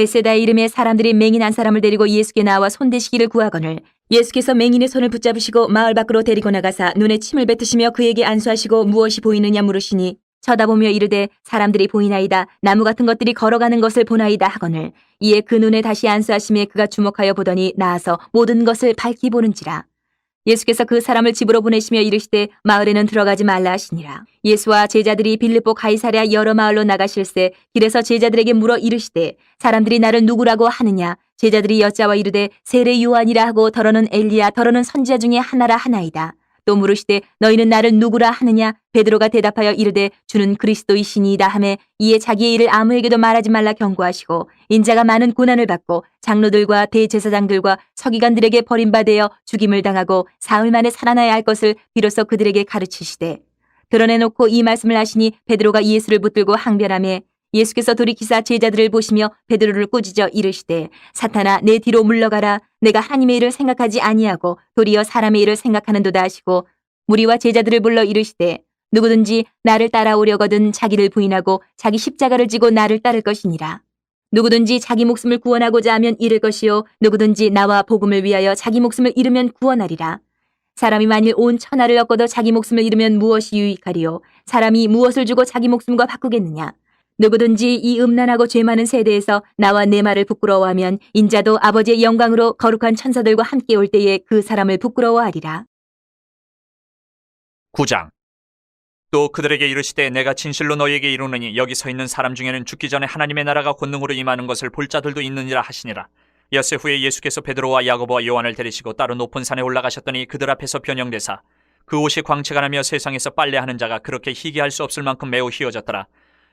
베세다 이름의 사람들이 맹인 한 사람을 데리고 예수께 나와 손대시기를 구하거늘 예수께서 맹인의 손을 붙잡으시고 마을 밖으로 데리고 나가사 눈에 침을 뱉으시며 그에게 안수하시고 무엇이 보이느냐 물으시니 쳐다보며 이르되 사람들이 보이나이다. 나무 같은 것들이 걸어가는 것을 보나이다 하거늘 이에 그 눈에 다시 안수하심에 그가 주목하여 보더니 나아서 모든 것을 밝히 보는지라 예수께서 그 사람을 집으로 보내시며 이르시되 마을에는 들어가지 말라 하시니라. 예수와 제자들이 빌립보 가이사랴 여러 마을로 나가실새 길에서 제자들에게 물어 이르시되 사람들이 나를 누구라고 하느냐 제자들이 여자와 이르되 세례 요한이라 하고 더러는 엘리야 더러는 선지자 중에 하나라 하나이다. 또 물으시되 너희는 나를 누구라 하느냐? 베드로가 대답하여 이르되 주는 그리스도이시니이다 하매 이에 자기의 일을 아무에게도 말하지 말라 경고하시고 인자가 많은 고난을 받고 장로들과 대제사장들과 서기관들에게 버림받아 죽임을 당하고 사흘 만에 살아나야 할 것을 비로소 그들에게 가르치시되 드러내놓고 이 말씀을 하시니 베드로가 예수를 붙들고 항변하며 예수께서 돌이키사 제자들을 보시며 베드로를 꾸짖어 이르시되 사탄아 내 뒤로 물러가라. 내가 하나님의 일을 생각하지 아니하고 도리어 사람의 일을 생각하는도다 하시고 무리와 제자들을 불러 이르시되 누구든지 나를 따라오려거든 자기를 부인하고 자기 십자가를 지고 나를 따를 것이니라. 누구든지 자기 목숨을 구원하고자 하면 잃을 것이요. 누구든지 나와 복음을 위하여 자기 목숨을 잃으면 구원하리라. 사람이 만일 온 천하를 얻고도 자기 목숨을 잃으면 무엇이 유익하리요? 사람이 무엇을 주고 자기 목숨과 바꾸겠느냐 누구든지 이 음란하고 죄 많은 세대에서 나와 내 말을 부끄러워하면 인자도 아버지의 영광으로 거룩한 천사들과 함께 올 때에 그 사람을 부끄러워하리라. 9장. 또 그들에게 이르시되 내가 진실로 너희에게 이르노니 여기 서 있는 사람 중에는 죽기 전에 하나님의 나라가 권능으로 임하는 것을 볼 자들도 있느니라 하시니라. 엿새 후에 예수께서 베드로와 야고보와 요한을 데리시고 따로 높은 산에 올라가셨더니 그들 앞에서 변형되사 그 옷이 광채가 나며 세상에서 빨래하는 자가 그렇게 희귀할 수 없을 만큼 매우 희어졌더라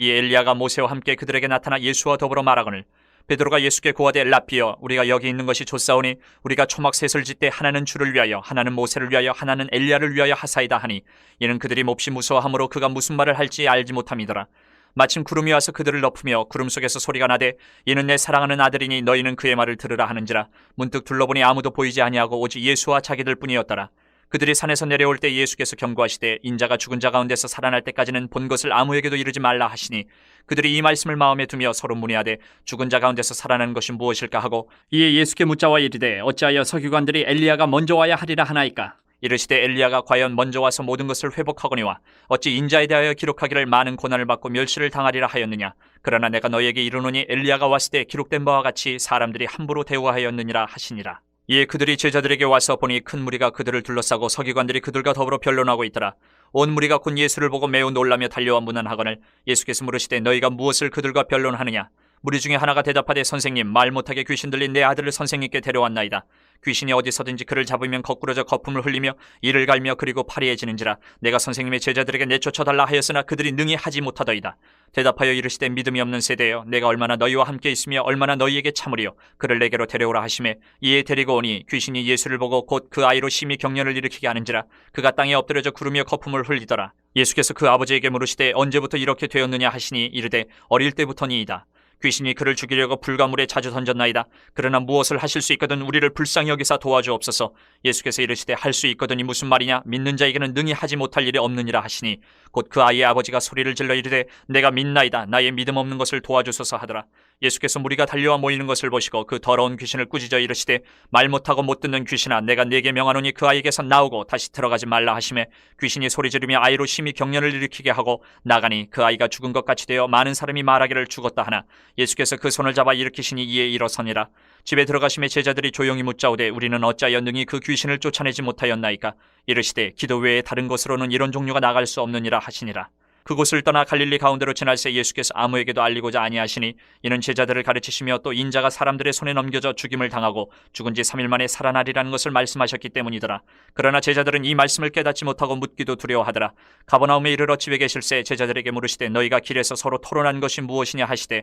이 엘리야가 모세와 함께 그들에게 나타나 예수와 더불어 말하거늘 베드로가 예수께 고하되 라피여 우리가 여기 있는 것이 좋사오니 우리가 초막 셋을 짓되 하나는 주를 위하여 하나는 모세를 위하여 하나는 엘리야를 위하여 하사이다 하니 이는 그들이 몹시 무서워하므로 그가 무슨 말을 할지 알지 못함이더라. 마침 구름이 와서 그들을 덮으며 구름 속에서 소리가 나되 이는 내 사랑하는 아들이니 너희는 그의 말을 들으라 하는지라. 문득 둘러보니 아무도 보이지 아니하고 오직 예수와 자기들 뿐이었더라 그들이 산에서 내려올 때 예수께서 경고하시되 인자가 죽은 자 가운데서 살아날 때까지는 본 것을 아무에게도 이르지 말라 하시니 그들이 이 말씀을 마음에 두며 서로 문의하되 죽은 자 가운데서 살아나는 것이 무엇일까 하고 이에 예수께 묻자와 이르되 어찌하여 서기관들이 엘리야가 먼저 와야 하리라 하나이까? 이르시되 엘리야가 과연 먼저 와서 모든 것을 회복하거니와 어찌 인자에 대하여 기록하기를 많은 고난을 받고 멸시를 당하리라 하였느냐? 그러나 내가 너희에게 이르노니 엘리야가 왔을 때 기록된 바와 같이 사람들이 함부로 대우하였느니라 하시니라 이에 그들이 제자들에게 와서 보니 큰 무리가 그들을 둘러싸고 서기관들이 그들과 더불어 변론하고 있더라. 온 무리가 곧 예수를 보고 매우 놀라며 달려와 문안하거늘 예수께서 물으시되 너희가 무엇을 그들과 변론하느냐? 무리 중에 하나가 대답하되 선생님 말 못하게 귀신 들린 내 아들을 선생님께 데려왔나이다. 귀신이 어디서든지 그를 잡으면 거꾸러져 거품을 흘리며 이를 갈며 그리고 파리해지는지라 내가 선생님의 제자들에게 내쫓아달라 하였으나 그들이 능히 하지 못하더이다. 대답하여 이르시되 믿음이 없는 세대여 내가 얼마나 너희와 함께 있으며 얼마나 너희에게 참으리요 그를 내게로 데려오라 하심에 이에 데리고 오니 귀신이 예수를 보고 곧 그 아이로 심히 경련을 일으키게 하는지라 그가 땅에 엎드려져 구르며 거품을 흘리더라 예수께서 그 아버지에게 물으시되 언제부터 이렇게 되었느냐 하시니 이르되 어릴 때부터니이다 귀신이 그를 죽이려고 불가물에 자주 던졌나이다. 그러나 무엇을 하실 수 있거든 우리를 불쌍히 여기사 도와주옵소서. 예수께서 이르시되 할 수 있거든이 무슨 말이냐? 믿는 자에게는 능히 하지 못할 일이 없느니라 하시니 곧 그 아이의 아버지가 소리를 질러 이르되 내가 믿나이다. 나의 믿음 없는 것을 도와주소서 하더라. 예수께서 무리가 달려와 모이는 것을 보시고 그 더러운 귀신을 꾸짖어 이르시되 말 못하고 못 듣는 귀신아 내가 네게 명하노니 그 아이에게서 나오고 다시 들어가지 말라 하심에 귀신이 소리 지르며 아이로 심히 경련을 일으키게 하고 나가니 그 아이가 죽은 것 같이 되어 많은 사람이 말하기를 죽었다 하나 예수께서 그 손을 잡아 일으키시니 이에 일어서니라 집에 들어가심에 제자들이 조용히 묻자오되 우리는 어찌하여 능히 그 귀신을 쫓아내지 못하였나이까 이르시되 기도 외에 다른 곳으로는 이런 종류가 나갈 수 없느니라 하시니라 그곳을 떠나 갈릴리 가운데로 지날새 예수께서 아무에게도 알리고자 아니하시니 이는 제자들을 가르치시며 또 인자가 사람들의 손에 넘겨져 죽임을 당하고 죽은 지 3일 만에 살아나리라는 것을 말씀하셨기 때문이더라. 그러나 제자들은 이 말씀을 깨닫지 못하고 묻기도 두려워하더라. 가버나움에 이르러 집에 계실새 제자들에게 물으시되 너희가 길에서 서로 토론한 것이 무엇이냐 하시되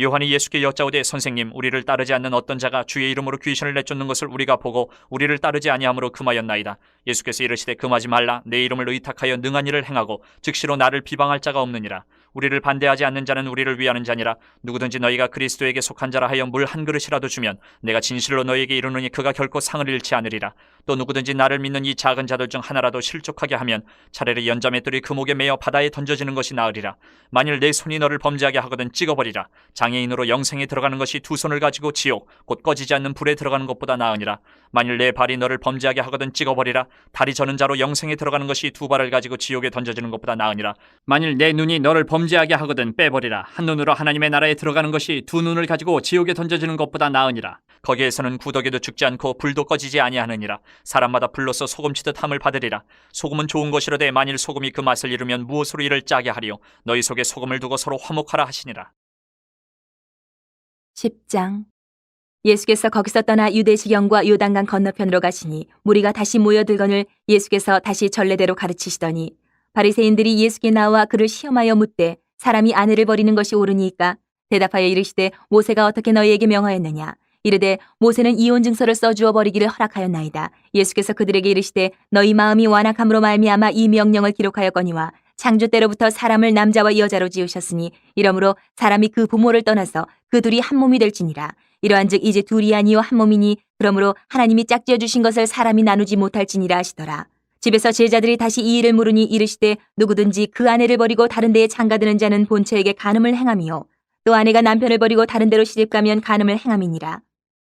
요한이 예수께 여짜오되 선생님 우리를 따르지 않는 어떤 자가 주의 이름으로 귀신을 내쫓는 것을 우리가 보고 우리를 따르지 아니함으로 금하였나이다. 예수께서 이르시되 금하지 말라 내 이름을 의탁하여 능한 일을 행하고 즉시로 나를 비방할 자가 없느니라. 우리를 반대하지 않는 자는 우리를 위하는 자니라. 누구든지 너희가 그리스도에게 속한 자라 하여 물 한 그릇이라도 주면 내가 진실로 너희에게 이르노니 그가 결코 상을 잃지 않으리라. 또 누구든지 나를 믿는 이 작은 자들 중 하나라도 실족하게 하면 차라리 연자맷돌이 그 목에 매어 바다에 던져지는 것이 나으리라. 만일 내 손이 너를 범죄하게 하거든 찍어버리라. 장애인으로 영생에 들어가는 것이 두 손을 가지고 지옥 곧 꺼지지 않는 불에 들어가는 것보다 나으니라. 만일 내 발이 너를 범죄하게 하거든 찍어버리라. 다리 저는 자로 영생에 들어가는 것이 두 발을 가지고 지옥에 던져지는 것보다 나으니라. 만일 내 눈이 너를 범죄하게 하거든 빼버리라. 한 눈으로 하나님의 나라에 들어가는 것이 두 눈을 가지고 지옥에 던져지는 것보다 나으니라. 거기에서는 구더기도 죽지 않고 불도 꺼지지 아니하느니라. 사람마다 불로서 소금치듯 함을 받으리라. 소금은 좋은 것이로되 만일 소금이 그 맛을 잃으면 무엇으로 이를 짜게 하리요. 너희 속에 소금을 두고 서로 화목하라 하시니라. 10장 예수께서 거기서 떠나 유대시경과 요단강 건너편으로 가시니 무리가 다시 모여들거늘 예수께서 다시 전례대로 가르치시더니 바리새인들이 예수께 나와 그를 시험하여 묻되 사람이 아내를 버리는 것이 옳으니까 대답하여 이르시되 모세가 어떻게 너희에게 명하였느냐 이르되 모세는 이혼 증서를 써주어 버리기를 허락하였나이다 예수께서 그들에게 이르시되 너희 마음이 완악함으로 말미암아 이 명령을 기록하였거니와 창조 때로부터 사람을 남자와 여자로 지으셨으니 이러므로 사람이 그 부모를 떠나서 그 둘이 한 몸이 될지니라. 이러한즉 이제 둘이 아니요 한 몸이니 그러므로 하나님이 짝지어 주신 것을 사람이 나누지 못할지니라 하시더라. 집에서 제자들이 다시 이 일을 물으니 이르시되 누구든지 그 아내를 버리고 다른 데에 장가드는 자는 본처에게 간음을 행함이요 또 아내가 남편을 버리고 다른 데로 시집가면 간음을 행함이니라.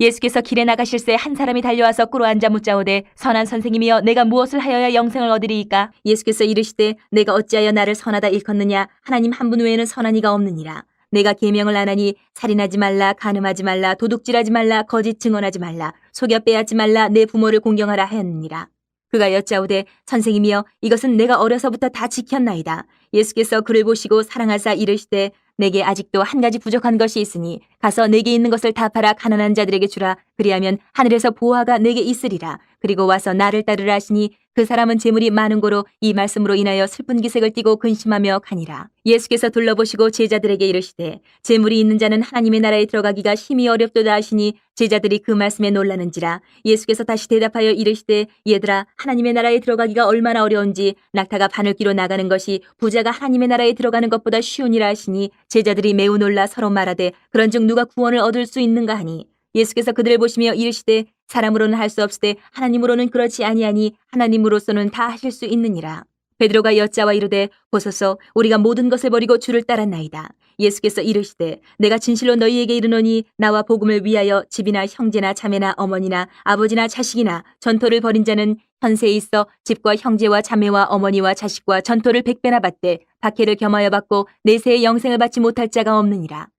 예수께서 길에 나가실 새 한 사람이 달려와서 꿇어 앉아 묻자오되 선한 선생님이여 내가 무엇을 하여야 영생을 얻으리이까? 예수께서 이르시되 내가 어찌하여 나를 선하다 일컫느냐? 하나님 한 분 외에는 선한 이가 없느니라. 내가 계명을 안 하니 살인하지 말라 간음하지 말라 도둑질하지 말라 거짓 증언하지 말라 속여 빼앗지 말라 내 부모를 공경하라 하였느니라. 그가 여짜오되 선생님이여 이것은 내가 어려서부터 다 지켰나이다. 예수께서 그를 보시고 사랑하사 이르시되 내게 아직도 한 가지 부족한 것이 있으니 가서 내게 있는 것을 다 팔아 가난한 자들에게 주라. 그리하면 하늘에서 보화가 내게 있으리라. 그리고 와서 나를 따르라 하시니 그 사람은 재물이 많은 고로 이 말씀으로 인하여 슬픈 기색을 띠고 근심하며 가니라. 예수께서 둘러보시고 제자들에게 이르시되 재물이 있는 자는 하나님의 나라에 들어가기가 심히 어렵도다 하시니 제자들이 그 말씀에 놀라는지라. 예수께서 다시 대답하여 이르시되 얘들아 하나님의 나라에 들어가기가 얼마나 어려운지 낙타가 바늘기로 나가는 것이 부자가 하나님의 나라에 들어가는 것보다 쉬우니라 하시니 제자들이 매우 놀라 서로 말하되 그런즉 누가 구원을 얻을 수 있는가 하니 예수께서 그들을 보시며 이르시되 사람으로는 할 수 없으되 하나님으로는 그렇지 아니하니 하나님으로서는 다 하실 수 있느니라. 베드로가 여자와 이르되 보소서 우리가 모든 것을 버리고 주를 따랐나이다. 예수께서 이르시되 내가 진실로 너희에게 이르노니 나와 복음을 위하여 집이나 형제나 자매나 어머니나 아버지나 자식이나 전토를 벌인 자는 현세에 있어 집과 형제와 자매와 어머니와 자식과 전토를 백배나 받되 박해를 겸하여 받고 내세의 영생을 받지 못할 자가 없느니라.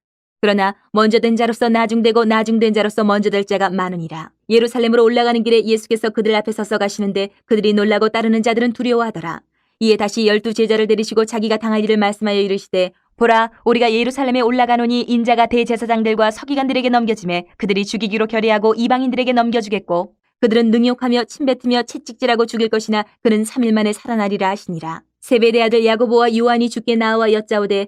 그러나 먼저 된 자로서 나중되고 나중된 자로서 먼저 될 자가 많으니라. 예루살렘으로 올라가는 길에 예수께서 그들 앞에 서서 가시는데 그들이 놀라고 따르는 자들은 두려워하더라. 이에 다시 열두 제자를 데리시고 자기가 당할 일을 말씀하여 이르시되 보라 우리가 예루살렘에 올라가노니 인자가 대제사장들과 서기관들에게 넘겨짐에 그들이 죽이기로 결의하고 이방인들에게 넘겨주겠고 그들은 능욕하며 침뱉으며 채찍질하고 죽일 것이나 그는 3일 만에 살아나리라 하시니라. 세베대 아들 야고보와 요한이 죽게 나와 여짜오되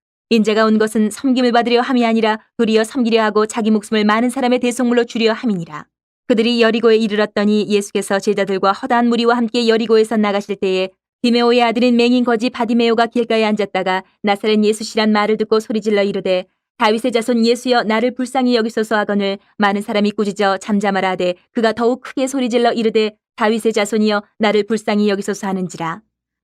인자가 온 것은 섬김을 받으려 함이 아니라 도리어 섬기려 하고 자기 목숨을 많은 사람의 대속물로 주려 함이니라. 그들이 여리고에 이르렀더니 예수께서 제자들과 허다한 무리와 함께 여리고에서 나가실 때에 디메오의 아들인 맹인 거지 바디메오가 길가에 앉았다가 나사렛 예수시란 말을 듣고 소리질러 이르되 다윗의 자손 예수여 나를 불쌍히 여기소서 하거늘 많은 사람이 꾸짖어 잠잠하라 하되 그가 더욱 크게 소리질러 이르되 다윗의 자손이여 나를 불쌍히 여기소서 하는지라